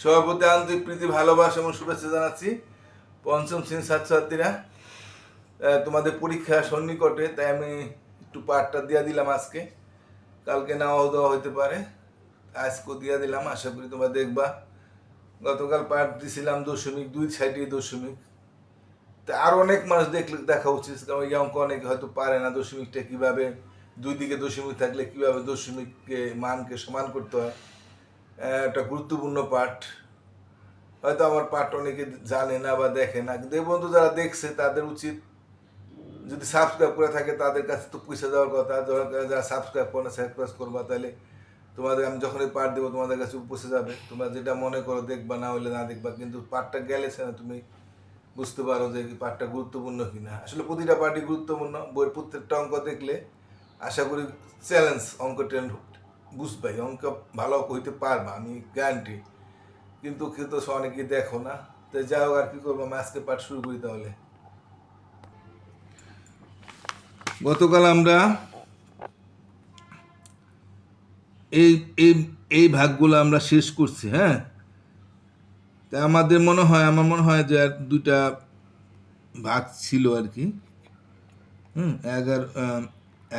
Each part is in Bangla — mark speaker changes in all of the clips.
Speaker 1: সবার প্রতি আন্তরিক প্রীতি, ভালোবাসা এবং শুভেচ্ছা জানাচ্ছি। পঞ্চম শ্রেণির ছাত্রছাত্রীরা তোমাদের পরীক্ষা সন্নিকটে, তাই আমি একটু পাঠটা দিয়ে দিলাম আজকে। কালকে নাও দেওয়া হতে পারে, আজকেও দিয়ে দিলাম। আশা করি তোমরা দেখবা। গতকাল পাঠ দিছিলাম দশমিক দুই সাইডে দশমিক। তা আর অনেক মানুষ দেখলে দেখা উচিত, কারণ এই অঙ্ক অনেকে হয়তো পারে না দশমিকটা কীভাবে, দুই দিকে দশমিক থাকলে কীভাবে দশমিককে, মানকে সমান করতে হয়। একটা গুরুত্বপূর্ণ পাঠ। হয়তো আমার পাঠ অনেকে জানে না বা দেখে না, কিন্তু যারা দেখছে তাদের উচিত যদি সাবস্ক্রাইব করে থাকে তাদের কাছে তো পয়সা দেওয়ার কথা। যারা- সাবস্ক্রাইব করে না সাবস্ক্রাইব করবা তাহলে তোমাদের আমি যখনই পাঠ দেবো তোমাদের কাছে পৌঁছে যাবে। তোমরা যেটা মনে করো দেখবা, না হলে না দেখবা, কিন্তু পাঠটা গেলেছে না তুমি বুঝতে পারো যে পাঠটা গুরুত্বপূর্ণ কিনা। আসলে প্রতিটা পার্টি গুরুত্বপূর্ণ, বইয়ের প্রত্যেকটা অঙ্ক দেখলে আশা করি চ্যালেঞ্জ অঙ্কটা বুঝবাই অঙ্ক ভালো হইতে পারবা, আমি গ্যারান্টি কিন্তু কিন্তু অনেকে দেখো না। তো হোক, আর কি করব? আমি আজকে পাঠ শুরু করি তাহলে। গতকাল আমরা এই এই এই ভাগগুলো আমরা শেষ করছি হ্যাঁ? তা আমাদের মনে হয়, আমার মনে হয় যে আর দুইটা ভাগ ছিল আর কি। হুম, এগারো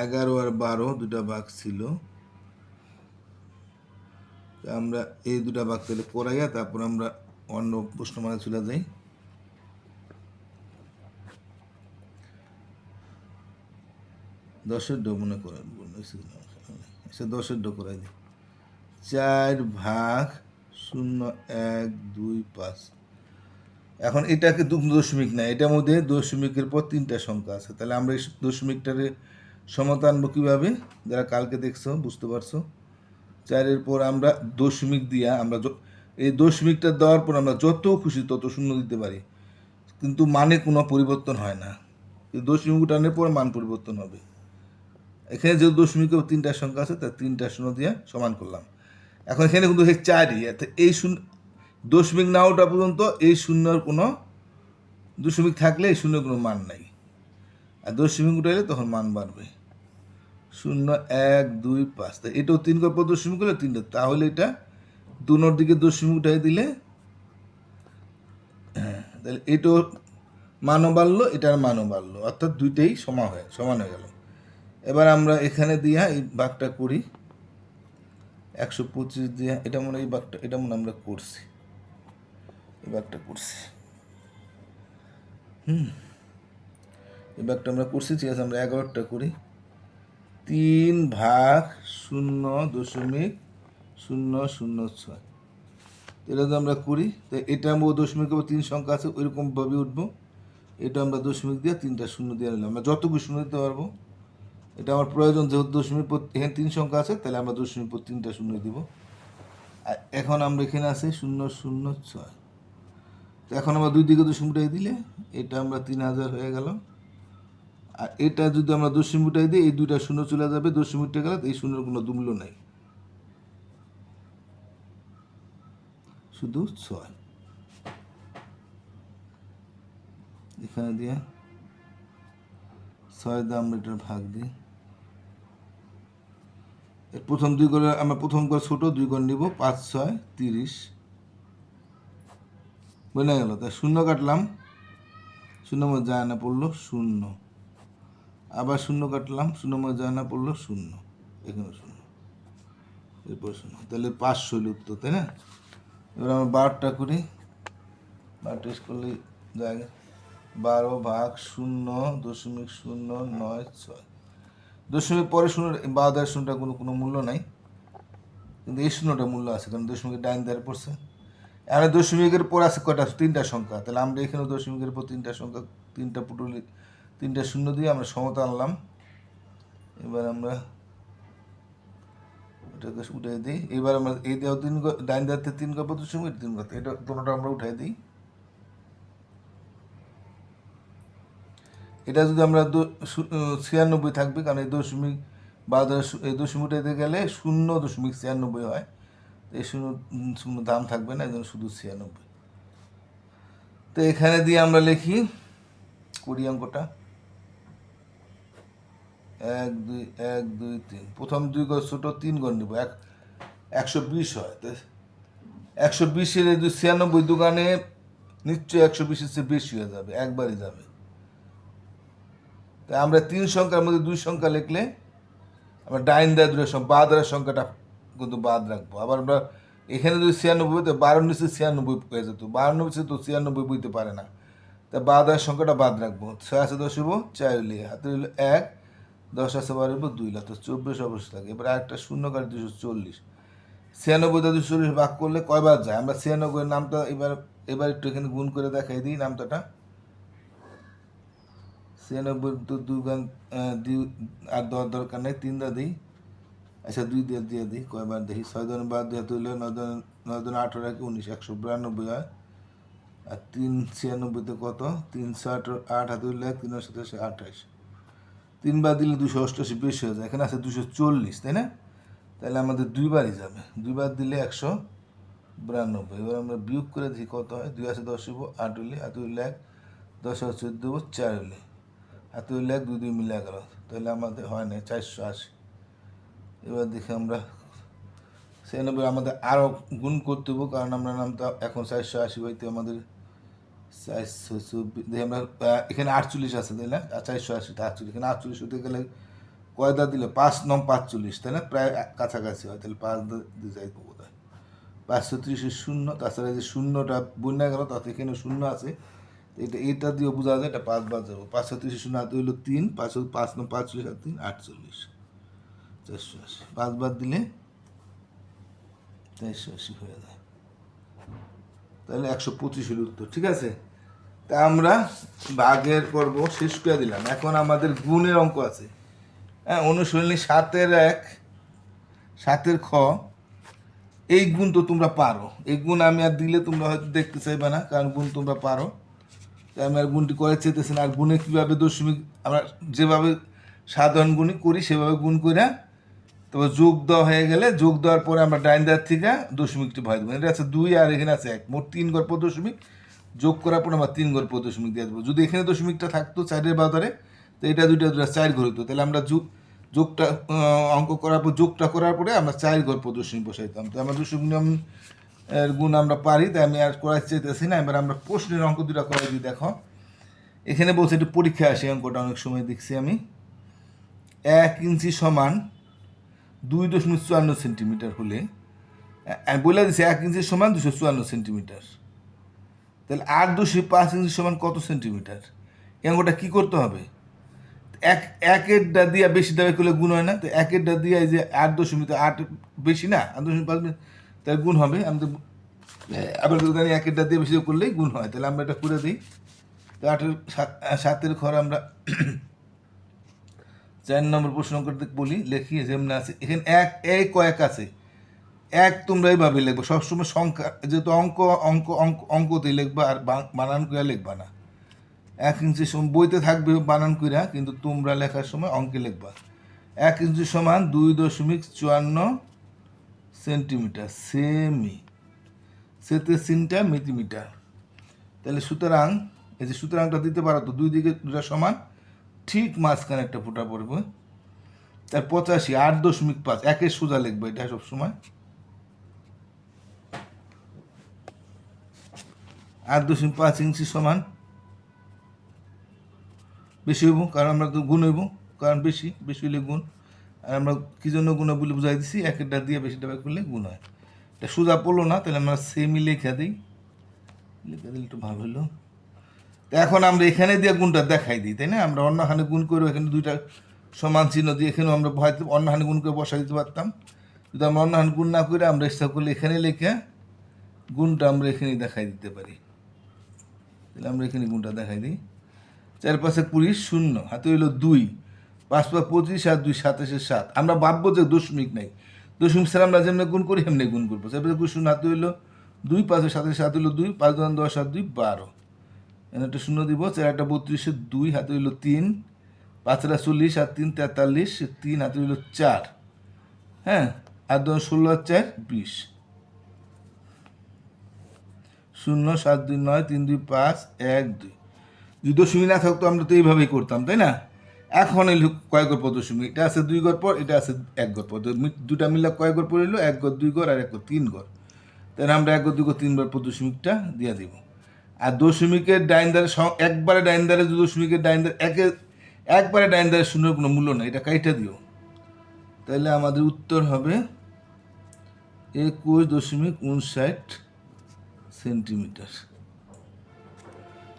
Speaker 1: এগারো আর বারো দুটা ভাগ ছিল। আমরা এই দুটা ভাগ তাহলে করাইয়া তারপর আমরা অন্য প্রশ্ন মানে চলে যাই। দশের ডো মনে করেন সে দশের ডো করাই চার ভাগ শূন্য এক দুই পাঁচ। এখন এটাকে দশমিক না, এটার মধ্যে দশমিকের পর তিনটা সংখ্যা আছে। তাহলে আমরা এই দশমিকটারে আনব কীভাবে? যারা কালকে দেখছ, বুঝতে পারছ? চারের পর আমরা দশমিক দিয়া আমরা এই দশমিকটা দেওয়ার পর আমরা যত খুশি তত শূন্য দিতে পারি। কিন্তু মানে কোনো পরিবর্তন হয় না। এই দশমিক উঠানোর পর মান পরিবর্তন হবে। এখানে যে দশমিকের তিনটা সংখ্যা আছে তার তিনটা শূন্য দিয়ে সমান করলাম। এখন এখানে কিন্তু হচ্ছে চারই এই শূন্য দশমিক না ওঠা পর্যন্ত এই শূন্যর কোনো দশমিক থাকলে এই শূন্যের কোনো মান নাই। আর দশমিক উঠাইলে তখন মান বাড়বে। শূন্য, এক, দুই, পাঁচ। তা এটাও তিন গল্প দশমিক হলে তিনটা। তাহলে এটা দুনোর দিকে দশমিক উঠাই দিলে হ্যাঁ তাহলে এটাও মানও বাড়লো, এটার মানও বাড়লো। অর্থাৎ দুইটাই সমান হয়ে সমান হয়ে গেল। এবার আমরা এখানে দিয়া এই বাঘটা করি। একশো পঁচিশ দিয়া, এটা মনে এই বাঘটা, এটা মনে আমরা করছি। এই বাঘটা করছি। হুম, এই বাঘটা আমরা করছি, ঠিক আছে, আমরা এগারোটা করি। তিন ভাগ শূন্য দশমিক শূন্য শূন্য ছয়। এটা যদি আমরা করি, তো এটা আমরা দশমিক তিন সংখ্যা আছে ওইরকমভাবে উঠবো। এটা আমরা দশমিক দিয়ে তিনটা শূন্য দিয়ে নিলাম। আমরা যতটুকু শূন্য দিতে পারব, এটা আমার প্রয়োজন যেহেতু দশমিক এখানে তিন সংখ্যা আছে, তাহলে আমরা দশমিক পর তিনটা শূন্য দিব। আর এখন আমরা এখানে আছে শূন্য শূন্য ছয়। তো এখন আমরা দুই দিকে দশমিক উঠাই দিলে, এটা আমরা তিন হাজার হয়ে গেল। আর এটা যদি আমরা দশমিক উঠাই দিই, এই দুইটা শূন্য চলে যাবে দশমিক উঠে গেলে এই শূন্যের কোনো দুমূল্য নাই। শুধু ছয়। এখানে দিয়ে ছয় দাম এটার ভাগ দিই। প্রথম দুই করে, আমরা প্রথম করে ছোট, দুই করে নিব, পাঁচ, ছয়, তিরিশ। বলে গেল, তাই শূন্য কাটলাম। শূন্য মধ্যে যায় না, পড়ল শূন্য। আবার শূন্য কাটলাম, শূন্য মধ্যে যায় না পড়ল শূন্য এখানে শূন্য। এরপর শূন্য। তাহলে পাঁচশো হইল উত্তর, তাই না? এবার আমরা বারোটা করি। বারো টেস্ট করলে জায়গা বারো ভাগ শূন্য দশমিক শূন্য নয় ছয়। দশমিক পরে শূন্য বারো দেড় শূন্যটা কোনো কোনো মূল্য নাই। কিন্তু এই শূন্যটা মূল্য আছে, কারণ দশমিকের ডাইন দ্বারা পড়ছে। আর দশমিকের পর আছে কয়টা? তিনটা সংখ্যা। তাহলে আমরা এখানে দশমিকের পর তিনটা সংখ্যা, তিনটা পুটুলি তিনটা শূন্য দিয়ে আমরা সমতা আনলাম। এবার আমরা এটাকে উঠাই দিই। এবার আমরা এই দেওয়া তিন ডাইন দাঁতে তিন গল্প দশমিক তিন গল্প এটা দুটোটা আমরা উঠাই দিই। এটা যদি আমরা ছিয়ানব্বই থাকবে, কারণ এই দশমিক বা এই দশমিক উঠাইতে গেলে শূন্য দশমিক ছিয়ানব্বই হয়। এই শূন্য শূন্য দাম থাকবে না, এই শুধু ছিয়ানব্বই। তো এখানে দিয়ে আমরা লিখি কুড়ি অঙ্কটা। এক, দুই এক, দুই, তিন। প্রথম দুই ঘর ছোটো, তিন ঘর নিব। এক, একশো বিশ হয়। তো একশো বিশের দুই ছিয়ানব্বই দোকানে নিশ্চয়ই একশো বিশের চেয়ে বেশি হয়ে যাবে, একবারই যাবে। তাই আমরা তিন সংখ্যার মধ্যে দুই সংখ্যা লিখলে আমরা ডাইন দেয় সংখ্যা বাদ দেওয়ার সংখ্যাটা কিন্তু বাদ রাখব। আবার আমরা এখানে যদি ছিয়ানব্বই তো বারো নিচে ছিয়ানব্বই হয়ে যেত। বারো নিচে তো ছিয়ানব্বই বইতে পারে না। তা বাদ সংখ্যাটা বাদ রাখব। ছয় আছে দশ হইব, চার হাতে হইল এক দশ আছে বারো হইব দুই লাখ চব্বিশ অবশ্যই থাকে। এবার একটা শূন্য দুশো চল্লিশ। ছিয়ানব্বই দুশো চল্লিশ ভাগ করলে কয়বার যায়? আমরা ছিয়ানব্বই নামটা এবার এবার একটু এখানে গুণ করে দেখাই দিই নামটাটা। ছিয়ানব্বই তো দুই গান আর দেওয়ার দরকার নেই তিন দা দিই। আচ্ছা দুই দিয়ে দিয়ে দিই, কয়বার দেখি? ছয় জন বাদ দিয়ে তুললে নয় জন নয় জন আঠারো একে উনিশ, একশো বিরানব্বই হয়। আর তিন ছিয়ানব্বইতে কত? তিনশো আঠারো আট হাতে উঠলে তিন সাতাশে আঠাশ। তিনবার দিলে দুশো অষ্টাশি বেশি হয়ে যায়। এখানে আছে দুশো চল্লিশ, তাই না? তাহলে আমাদের দুইবারই যাবে। দুইবার দিলে একশো বিরানব্বই। এবার আমরা বিয়োগ করে দেখি কত হয়। দুই আছে দশ হইব, আট হইলে হাতে উঠলে এক, দশ আছে চোদ্দ হইব, চার হইলে। হাতে উঠলে এক, দুই দুই মিলে এগারো। তাহলে আমাদের হয় না, চারশো আশি। এবার দেখি আমরা ছিয়ানব্বই আমাদের আরও গুণ করতে হব কারণ আমরা নামটা এখন চারশো আশি হইতে আমাদের চারশো চব্বিশ আমরা এখানে আটচল্লিশ আছে, তাই না? চারশো আশিটা আটচল্লিশ। এখানে আটচল্লিশ হতে গেলে কয়দা দিলে? পাঁচ নম পাঁচচল্লিশ, তাই না? প্রায় কাছাকাছি হয়, তাহলে পাঁচ দিয়ে যাইবো বোধ হয় পাঁচশো ত্রিশের শূন্য, তাছাড়া যে শূন্যটা বন্যা গেল, তাতে এখানে শূন্য আছে। এটা এটা দিয়েও বোঝা যায়, এটা পাঁচ বার যাব। পাঁচশো ত্রিশের শূন্য হাতে হইল তিন পাঁচশো পাঁচ নম পাঁচচল্লিশ আর তিন, আটচল্লিশ। চারশো আশি। পাঁচবার দিলে চারশো আশি হয়ে যায়। তাহলে একশো পঁচিশের উত্তর, ঠিক আছে? তা আমরা ভাগের পর্ব শেষ করে দিলাম। এখন আমাদের গুণের অঙ্ক আছে। হ্যাঁ অনুশীলনী সাতের এক, সাতের খ, এই গুণ তো তোমরা পারো। এই গুণ আমি আর দিলে তোমরা হয়তো দেখতে চাইবে না, কারণ গুণ তোমরা পারো। তাই আমি আর গুণটি করে চেতেছি না। আর গুণে কীভাবে দশমিক আমরা যেভাবে সাধারণ গুণই করি, সেভাবে গুণ করে তবে যোগ দেওয়া হয়ে গেলে, যোগ দেওয়ার পরে আমরা ডাইন দেওয়ার থেকে দশমিকটি ভয় দেবো এটা আছে দুই আর এখানে আছে এক। মোট তিন গড় পর দশমিক। যোগ করার পর আমরা তিন গড় পর দশমিক দিয়ে দেবো। যদি এখানে দশমিকটা থাকতো চারের বাজারে, তো এটা দুইটা দুটা চার ঘর হতো তাহলে আমরা যোগ, যোগটা অঙ্ক করার পর, যোগটা করার পরে আমরা চার পর দশমিক বসাইতাম। তো আমরা দশমিক নিয়ম এর গুণ আমরা পারি, তাই আমি আর করার চাইতেছি না। এবার আমরা প্রশ্নের অঙ্ক দুটা করাই দিই, দেখো। এখানে বলছে একটু পরীক্ষা আসে, অঙ্কটা অনেক সময় দেখছি আমি। এক ইঞ্চি সমান দুই দশমিক চুয়ান্ন সেন্টিমিটার হলে বলে দিচ্ছি এক ইঞ্চি সমান দুশো চুয়ান্ন সেন্টিমিটার। তাহলে আট দশমিক পাঁচ ইঞ্চি সমান কত সেন্টিমিটার? এই অঙ্কটা কী করতে হবে? এক, একের ডা দিয়া বেশি দেবে করলে গুণ হয় না, তো একের ডা দিয়া যে আট দশমিক আট বেশি না, আট দশমিক পাঁচ তাহলে গুণ হবে। আমি তো আবার জানি একের ডা দিয়ে বেশি করলেই গুণ হয়, তাহলে আমরা এটা করে দিই। তো আটের সাত- সাতের ঘর আমরা চার নম্বর প্রশ্ন করতে বলি, লেখি, যেমন আছে, এখানে এক, এই কয়েক আছে। এক তোমরা এইভাবে লিখব, সবসময় সংখ্যা, যেহেতু অঙ্ক অঙ্ক অঙ্ক, অঙ্কতেই লিখবা, আর বানান করে লিখবা না। এক ইঞ্চি বইতে থাকবে বানান কইরা, কিন্তু তোমরা লেখার সময় অঙ্কে লিখবা। এক ইঞ্চি সমান দুই দশমিক চুয়ান্ন সেন্টিমিটার, সেমি। সেতে সিনটা মিটিমিটার তাহলে সুতরাং, এই যে সুতরাংটা দিতে পারো তো, দুই দিকে দুটা সমান ঠিক মাঝখানে একটা ফোঁটা পড়বে। তার পঁচাশি, আট দশমিক পাঁচ, একের সোজা লিখবে এটা সব সময় আট দশমিক পাঁচ ইঞ্চি সমান। বেশি হইব, কারণ আমরা তো গুণ হইব, কারণ বেশি বেশি হইলে গুণ। আর আমরা কি জন্য গুণ বলে বুঝাই দিছি একটা দিয়ে বেশিটা বের করলে গুণ হয়। এটা সোজা পড়ল না, তাহলে আমরা সেমি লেখা দিই। লেখা দিলে একটু ভালো হলো এখন আমরা এখানে দিয়ে গুণটা দেখাই দিই, তাই না? আমরা অন্যখানে গুণ করে এখানে দুইটা সমান চিহ্ন দিয়ে এখানেও আমরা ভয় অন্যখানে গুণ করে বসাই দিতে পারতাম। যদি আমরা অন্যখানে গুণ না করে, আমরা ইচ্ছা করলে এখানে লেখে গুণটা আমরা এখানে দেখাই দিতে পারি। তাহলে আমরা এখানে গুণটা দেখাই দিই। চার পাশে কুড়ি শূন্য, হাতে হইল দুই, পাঁচ পাঁচ পঁচিশ আর দুই সাতাশে সাত। আমরা ভাববো যে দশমিক নাই। দশমিক স্যার আমরা যেমনি গুণ করি এমনি গুণ করব। চার পাশে কুড়ি শূন্য, হাতে হইল দুই, পাঁচে সাতাশে সাত হইল দুই, পাঁচ দশ আর দুই, বারো। এখানে একটা শূন্য দিব, চার একটা বত্রিশে দুই, হাতে হইল তিন পাঁচটা চল্লিশ আর তিন তেতাল্লিশ, তিন, হাতে হইল চার। হ্যাঁ আর দশ, ষোলো আর চার, বিশ। শূন্য, সাত, দুই, নয়, তিন, দুই, পাঁচ, এক, দুই। যদি দশমিক না থাকতো, আমরা তো এইভাবেই করতাম, তাই না? এখন এলো কয় গড় পর দশমিক এটা আছে দুই গড় পর, এটা আছে এক গড় পর। দুটা মিলে কয় গড় পর এলো? এক গড়, দুই গড়, আর এক গড়, তিন গড়। তো তাহলে আমরা এক দুগো তিনবার পর দশমিকটা দিয়ে দিব। আর দশমিকের ডাইন দ্বারে একবারে ডাইন দ্বারে দশমিকের ডাইন দ্বারে একে, একবারে ডাইন দ্বারে শূন্যের কোনো মূল্য নেই, এটা কাইটা দিও। তাহলে আমাদের উত্তর হবে একুশ দশমিক উনষাট সেন্টিমিটার।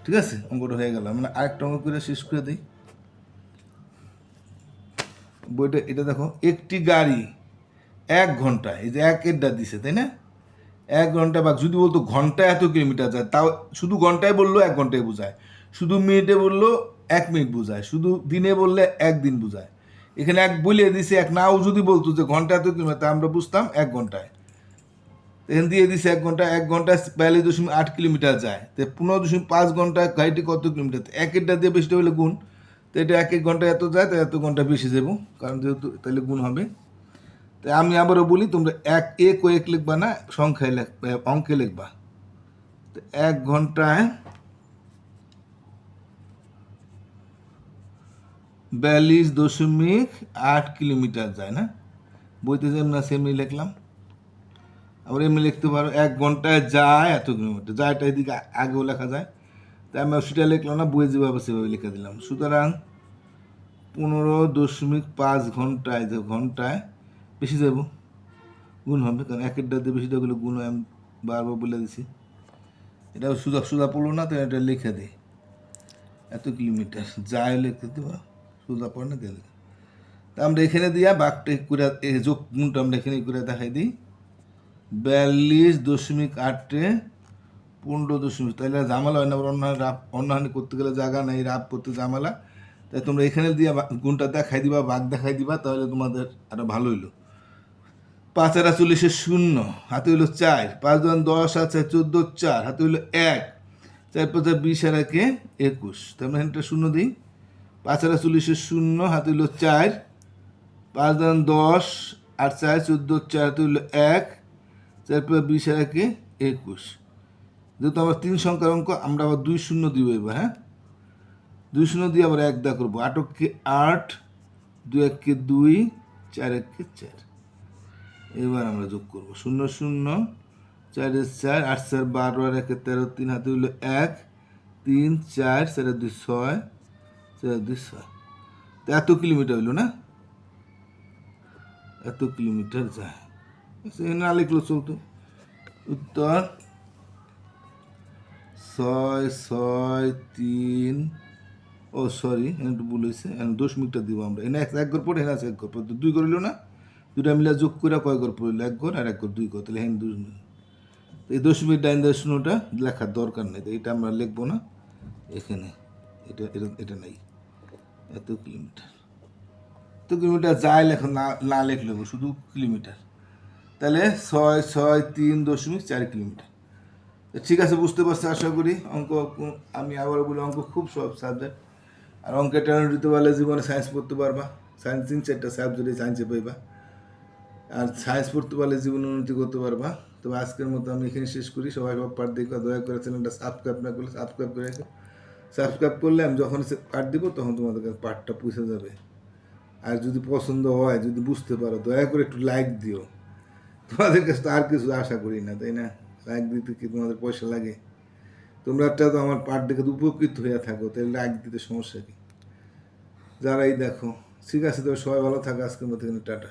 Speaker 1: ঠিক আছে? অঙ্কটা হয়ে গেল। মানে আরেকটা অঙ্ক করে শেষ করে দিই। বইটা, এটা দেখো, একটি গাড়ি এক ঘন্টায়, এই যে এক এডটা দিছে, তাই না? এক ঘণ্টা বা যদি বলতো ঘন্টায় এত কিলোমিটার যায়, তাও শুধু ঘন্টায় বলল এক ঘন্টায় বোঝায়। শুধু মিনিটে বলল এক মিনিট বোঝায়। শুধু দিনে বললে এক দিন বোঝায়। এখানে এক বলে দিছে, এক নাও যদি বলতো যে ঘণ্টা এত কিলোমিটার, তা আমরা বুঝতাম এক ঘন্টায়। এখান দিয়ে দিছে এক ঘণ্টা, এক ঘন্টায় বিয়াল্লিশ দশমিক আট কিলোমিটার যায়। তো পনেরো দশমিক পাঁচ ঘন্টায় গাড়িটি কত কিলোমিটার? এক একটা দিয়ে বেশিটা হলে গুণ। তো এটা এক এক ঘণ্টা এত যায়, তো এত ঘণ্টা বেশি যাব কারণ যেহেতু তাহলে গুণ হবে। তাই আমি আবারও বলি, তোমরা এক ও এক লিখবা না, সংখ্যায় লিখ অঙ্কে লিখবা। তো এক ঘন্টায় বিয়াল্লিশ দশমিক আট কিলোমিটার যায়, না? বইতে যেমন না সেমনি লিখলাম। আবার এমনি লিখতে পারো, এক ঘন্টায় যায় এত কিলোমিটার, যায়টা এদিকে আগেও লেখা যায়। তাই আমি সেটা লিখলাম না, বইয়ে যেভাবে সেভাবে লিখে দিলাম। সুতরাং পনেরো দশমিক পাঁচ ঘন্টায় যে ঘন্টায় বেশি যাব গুণ হবে। কারণ এক একটা দিয়ে বেশিটা গুলো গুণ হয়, আমি বারবার বলে দিছি। এটা সুদা সুদা পড়ল না তো এটা লিখে দিই। এত কিলোমিটার যায় লিখতে দেবো সুদা পড়ে না দিয়ে। তা আমরা এখানে দিয়া বাঘটা করে যোগ গুণটা আমরা এখানে করে দেখাই দিই। বিয়াল্লিশ দশমিক আটে পনেরো দশমিক তাহলে ঝামেলা হয় না আবার অন্য রাপ অন্যহানি করতে গেলে জায়গা নেই রাপ করতে ঝামেলা। তাই তোমরা এখানে দিয়ে গুণটা দেখাই দিবা বাঘ দেখাই দিবা তাহলে তোমাদের আরও ভালো হইল। পাঁচ আর চল্লিশে শূন্য, হাতে হইল চার, পাঁচ দশ আছে চোদ্দ, চার, হাতে হইল এক, চার পাঁচ আর বিশ আর একে একুশ। তার মানে এখানটা শূন্য দিই। পাঁচ আর চল্লিশে শূন্য, হাতে হইল চার, পাঁচ দান দশ, আর চার, চোদ্দ, চার, হাতে হইল এক, চার পাঁচ বিশ আর একে একুশ। যেহেতু আমার তিন সংখ্যার অঙ্ক, আমরা আবার দুই শূন্য দিব এবার হ্যাঁ? দুই শূন্য দিয়ে আবার এক দা করব। আটককে আট, দুই এককে দুই, চার এককে চার। এবার আমরা যোগ করব। শূন্য শূন্য চারের চার, আট চার, বারো আর একে তেরো, তিন হাতে হইল এক, তিন, চার চারের দুই, ছয় চারের দুই, ছয়। তো এত কিলোমিটার হইল না? এত কিলোমিটার যায়। না লিখলো চলতো উত্তর, ছয় ছয়, তিন, ও সরি একটু ভুল হয়েছে এখন দশ মিনিটটা দিব আমরা। এনে এক ঘর পড়ে এনে এক ঘর পড়ে দুই করিল না? দুটা মিলে যোগ করে কয় ঘর পড়িল? এক ঘর আর এক ঘর, দুই ঘর, তাহলে হ্যাঁ দুই এই দশ মিনিট ডাইন শূন্যটা লেখার দরকার নেই, এটা আমরা লিখব না। এখানে এটা এটা এটা নেই। এত কিলোমিটার। এত কিলোমিটার যায় লেখো, না না লেখলে শুধু কিলোমিটার। তাহলে ছয় ছয়, তিন দশমিক চার কিলোমিটার। ঠিক আছে, বুঝতে পারছি আশা করি, অঙ্ক, আমি আবার বলি অঙ্ক খুব সব সাবজেক্ট। আর অঙ্কের ট্যালেন্ট দিতে পারলে জীবনে সায়েন্স পড়তে পারবা। সায়েন্স তিন চারটা সাবজেক্টে সায়েন্সে পাইবা। আর সায়েন্স পড়তে পারলে জীবনে উন্নতি করতে পারবা। তবে আজকের মতো আমি এখানে শেষ করি। সবাই সব পাঠ দেখো দয়া করে চ্যানেলটা সাবস্ক্রাইব না করলে সাবস্ক্রাইব করে রেখো। সাবস্ক্রাইব করলে আমি যখন পাঠ দিব, তখন তোমাদের কাছে পাঠটা পৌঁছে যাবে। আর যদি পছন্দ হয়, যদি বুঝতে পারো, দয়া করে একটু লাইক দিও। তোমাদের কাছে তো আর কিছু আশা করি না, তাই না? লাইক দিতে কি তোমাদের পয়সা লাগে? তোমরা একটা তো আমার পাঠ দেখে তো উপকৃত হয়ে থাকো, তাই লাইক দিতে সমস্যা কি? যারাই দেখো, ঠিক আছে, তবে সবাই ভালো থাকো, আজকের মতো এখানে টাটা।